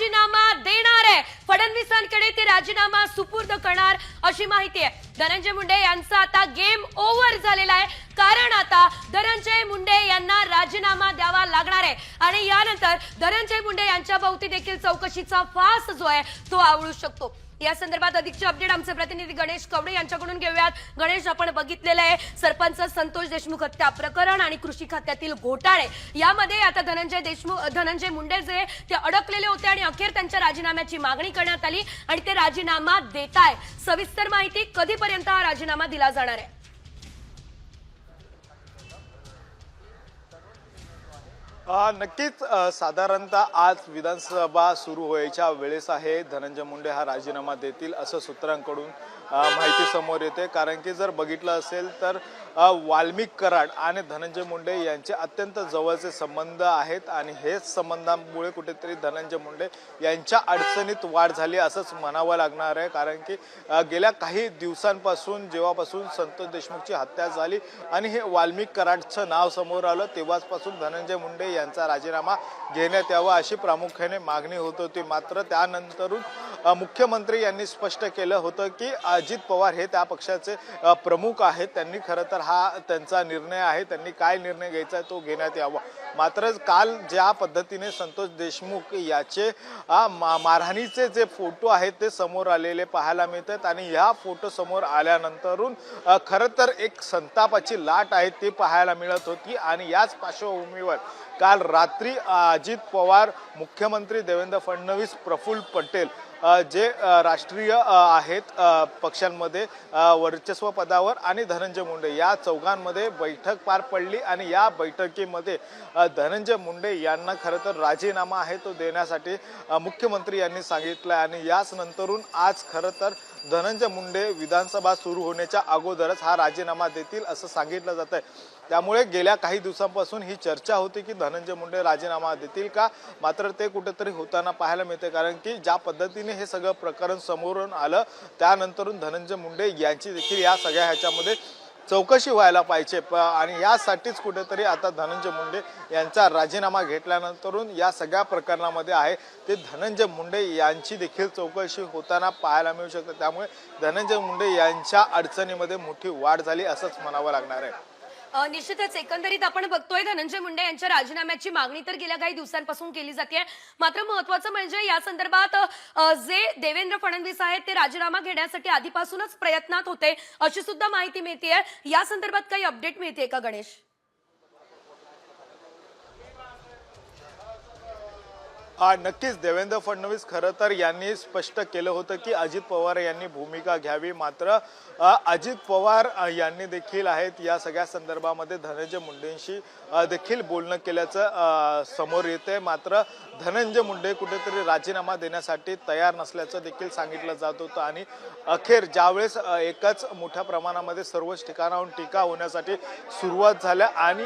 राजीनामा देणार आहे. फडणवीसांकडे ते राजीनामा सुपूर्द करणार अशी माहिती आहे. धनंजय मुंडे यांचा आता गेम ओव्हर झालेला आहे. कारण आता धनंजय मुंडे यांना राजीनामा द्यावा लागणार आहे. आणि यानंतर धनंजय मुंडे यांच्या भोवती देखील चौकशीचा फास जो आहे तो आवळू शकतो. या संदर्भात अधिकचे अपडेट आमचे प्रतिनिधी गणेश कवडे यांच्याकडून घेऊयात. गणेश आपण बघितलेलं आहे सरपंच संतोष देशमुख हत्या प्रकरण आणि कृषी खात्यातील घोटाळे. यामध्ये आता धनंजय देशमुख धनंजय मुंडे जे ते अडकलेले होते आणि अखेर त्यांच्या राजीनाम्याची मागणी करण्यात आली आणि ते राजीनामा देत आहे सविस्तर माहिती कधीपर्यंत हा राजीनामा दिला जाणार आहे? नक्कीच साधारणतः आज विधानसभा सुरू व्हायच्या वेळेस आहे. धनंजय मुंडे हा राजीनामा देतील असं सूत्रांकडून माहिती समोर येते. कारण की जर बघितलं असेल तर वाल्मिक कराड आणि धनंजय मुंडे यांचे अत्यंत जवळचे संबंध आहेत. आणि हेच संबंधामुळे कुठेतरी धनंजय मुंडे यांच्या अडचणीत वाढ झाली असंच म्हणावं लागणार आहे. कारण की गेल्या काही दिवसांपासून जेव्हापासून संतोष देशमुखची हत्या झाली आणि हे वाल्मिक कराडचं नाव समोर आलं तेव्हाचपासून धनंजय मुंडे यांचा राजीनामा घेण्यात यावा अशी प्रामुख्याने मागणी होत होती. मात्र त्यानंतरून मुख्यमंत्री यांनी स्पष्ट केलं होतं की अजित पवार हे त्या पक्षाचे प्रमुख आहेत. त्यांनी खरं तर हा त्यांचा निर्णय आहे. त्यांनी काय निर्णय घ्यायचा आहे तो घेण्यात यावा. मात्र काल ज्या पद्धतीने संतोष देशमुख याचे मा- मारहाणीचे जे फोटो आहेत ते समोर आलेले पाहायला मिळतात आणि ह्या फोटो समोर आल्यानंतरून खरं तर एक संतापाची लाट आहे ती पाहायला मिळत होती आणि याच पार्श्वभूमीवर काल रात्री अजित पवार मुख्यमंत्री देवेंद्र फडणवीस प्रफुल्ल पटेल जे राष्ट्रीय आहेत पक्षांमध्ये वर्चस्व पदावर आणि धनंजय मुंडे. या चौघांमध्ये बैठक पार पडली आणि या बैठकीमध्ये धनंजय मुंडे यांना खरं तर राजीनामा आहे तो देण्यासाठी मुख्यमंत्री यांनी सांगितलं आणि याच नंतरून आज खरं तर धनंजय मुंडे विधानसभा सुरू होण्याच्या अगोदरच हा राजीनामा देतील असं सांगितलं जात आहे त्यामुळे गेल्या काही दिवसांपासून ही चर्चा होती की धनंजय मुंडे राजीनामा देतील का? मात्र ते कुठेतरी होताना पाहायला मिळते कारण की ज्या पद्धतीने हे सगळं प्रकरण समोरून आलं त्यानंतरून धनंजय मुंडे यांची देखील या सगळ्या ह्याच्यामध्ये चौकशी व्हायला पाहिजे. प आणि यासाठीच कुठेतरी आता धनंजय मुंडे यांचा राजीनामा घेतल्यानंतरून या सगळ्या प्रकरणामध्ये आहे. ते धनंजय मुंडे यांची देखील चौकशी होताना पाहायला मिळू शकते. त्यामुळे धनंजय मुंडे यांच्या अडचणीमध्ये मोठी वाढ झाली असंच म्हणावं लागणार आहे. निश्चितच एकंदरीत आपण बघतोय धनंजय मुंडे यांच्या राजीनाम्याची मागणी तर गेल्या काही दिवसांपासून केली जाते मात्र महत्वाचं म्हणजे या संदर्भात जे देवेंद्र फडणवीस आहेत ते राजीनामा घेण्यासाठी आधीपासूनच प्रयत्नात होते अशी सुद्धा माहिती मिळते या संदर्भात काही अपडेट मिळते का गणेश? नक्कीच. देवेंद्र फडणवीस खरं तर यांनी स्पष्ट केलं होतं की अजित पवार यांनी भूमिका घ्यावी. मात्र अजित पवार यांनी देखील आहेत या सगळ्या संदर्भामध्ये. धनंजय मुंडेंशी देखील बोलणं केल्याचं समोर येते मात्र धनंजय मुंडे कुठेतरी राजीनामा देण्यासाठी तयार नसल्याचं देखील सांगितलं जात होतं. आणि अखेर ज्यावेळेस एकच मोठ्या प्रमाणामध्ये सर्वच ठिकाणाहून टीका होण्यासाठी सुरुवात झाल्या आणि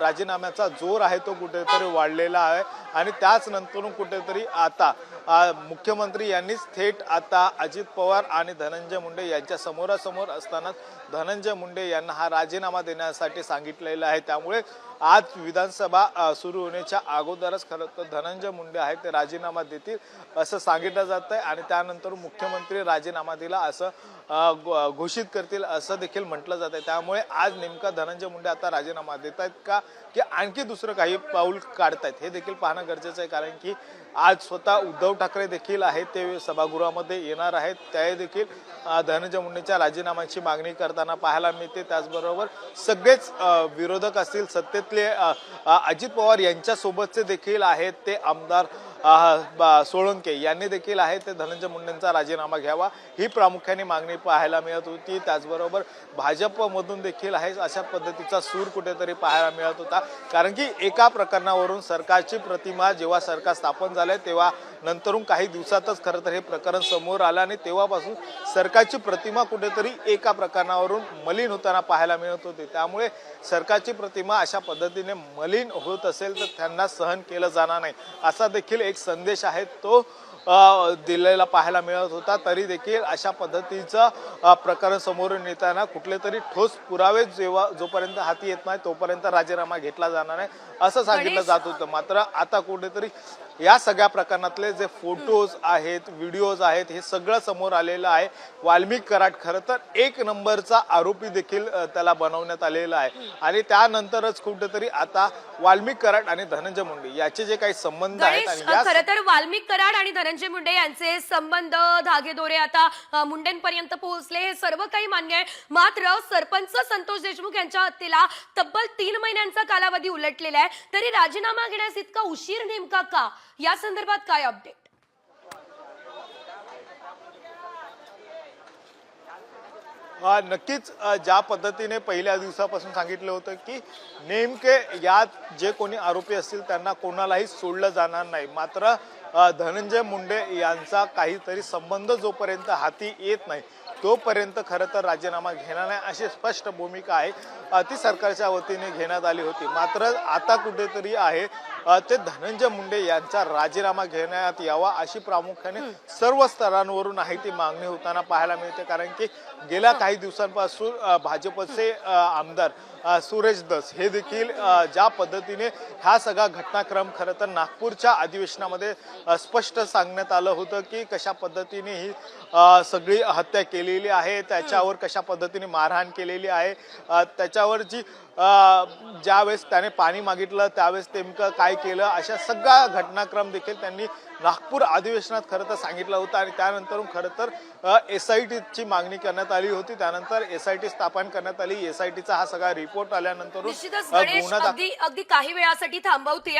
राजीनाम्याचा जोर आहे तो कुठेतरी वाढलेला आहे. आणि त्याच नंतर कुठेतरी आता मुख्यमंत्री यांनीच थेट आता अजित पवार आणि धनंजय मुंडे यांच्या समोरासमोर असतानाच धनंजय मुंडे यांना हा राजीनामा देण्यासाठी सांगितलेला आहे. त्यामुळे आज विधानसभा सुरू होण्याच्या अगोदरच खरं तर धनंजय मुंडे आहेत ते राजीनामा देतील असं सांगितलं जात आहे आणि त्यानंतर मुख्यमंत्री राजीनामा दिला असं घो- घोषित करतील असं देखील म्हटलं जात आहे त्यामुळे आज नेमका धनंजय मुंडे आता राजीनामा देत आहेत का? की आणखी दुसरं काही पाऊल काढतायत हे देखील पाहणं गरजेचं आहे. कारण की आज स्वतः उद्धव ठाकरे देखील आहेत ते सभागृहामध्ये येणार आहेत. ते देखील धनंजय मुंडेच्या राजीनाम्याची मागणी करताना पाहायला मिळते. त्याचबरोबर सगळेच विरोधक असतील सत्तेतले अजित पवार यांच्यासोबतचे देखील आहेत ते आमदार सोळंके यांनी देखील आहे ते धनंजय मुंडेंचा राजीनामा घ्यावा ही प्रामुख्याने मागणी पाहायला मिळत होती. त्याचबरोबर भाजपमधून देखील आहे अशा पद्धतीचा सूर कुठेतरी पाहायला मिळत होता. कारण की एका प्रकरणावरून सरकारची प्रतिमा जेव्हा सरकार स्थापन झालंय तेव्हा नंतरून काही दिवसातच खरं तर हे प्रकरण समोर आलं आणि तेव्हापासून सरकारची प्रतिमा कुठेतरी एका प्रकरणावरून मलिन होताना पाहायला मिळत होती. त्यामुळे सरकारची प्रतिमा अशा पद्धतीने मलिन होत असेल तर त्यांना सहन केलं जाणार नाही. असा देखील एक संदेश आहे तो दिलेला पाहायला मिळत होता. तरी देखील अशा पद्धतीचं प्रकरण समोरून येताना कुठले तरी ठोस पुरावे जेव्हा जोपर्यंत हाती येत नाही तोपर्यंत राजीनामा घेतला जाणार नाही असं सांगितलं जात होतं. मात्र आता कुठेतरी या सगळ्या प्रकरणातले जे फोटोज आहेत व्हिडिओज आहेत हे सगळं समोर आलेलं आहे. वाल्मिक कराड खरं तर एक नंबरचा आरोपी देखील त्याला बनवण्यात आलेला आहे. आणि त्यानंतरच कुठेतरी आता वाल्मिक कराड आणि धनंजय मुंडे याचे जे काही संबंध आहेत खरं तर वाल्मिक कराड आणि धनंजय मुंडे यांचे संबंध धागेदोरे आता मुंडेंपर्यंत पोहोचले हे सर्व काही मान्य आहे. मात्र सरपंच संतोष देशमुख यांच्या हत्येला तब्बल तीन महिन्यांचा कालावधी उलटलेला आहे. तरी राजीनामा घेण्यास इतका उशीर नेमका का? या संदर्भात काय अपडेट नक्कीच ज्या पद्धतीने पहिल्या दिवसापासून सांगितलं होतं की नेमके यात जे कोणी आरोपी असतील त्यांना कोणालाही सोडलं जाणार नाही. मात्र धनंजय मुंडे यांचा काहीतरी संबंध जोपर्यंत हाती येत नाही तोपर्यंत खरं तर राजीनामा घेणार नाही अशी स्पष्ट भूमिका आहे ती सरकारच्या वतीने घेण्यात आली होती. मात्र आता कुठेतरी आहे ते धनंजय मुंडे यांचा राजीनामा घेण्यात यावा अशी प्रामुख्याने सर्व स्तरांवरून आहे ती मागणी होताना पाहायला मिळते. कारण की गेल्या काही दिवसांपासून भाजपचे आमदार सुरेश दस हे देखील ज्या पद्धतीने हा सगळा घटनाक्रम खरं तर नागपूरच्या अधिवेशनामध्ये स्पष्ट सांगण्यात आलं होतं की कशा पद्धतीने ही सगळी हत्या केलेली आहे त्याच्यावर कशा पद्धतीने मारहाण केलेली आहे त्याच्यावर जी ज्यावेळेस त्याने पाणी मागितलं त्यावेळेस नेमकं काय केलं अशा सगळा घटनाक्रम देखील त्यांनी नागपूर अधिवेशनात खरं तर सांगितलं होतं आणि त्यानंतर खरं तर एस आय टीची मागणी करण्यात आली होती. त्यानंतर एस आय टी स्थापन करण्यात आली. एस आय टीचा हा सगळा रिपोर्ट आल्यानंतर अगदी काही वेळासाठी थांबवते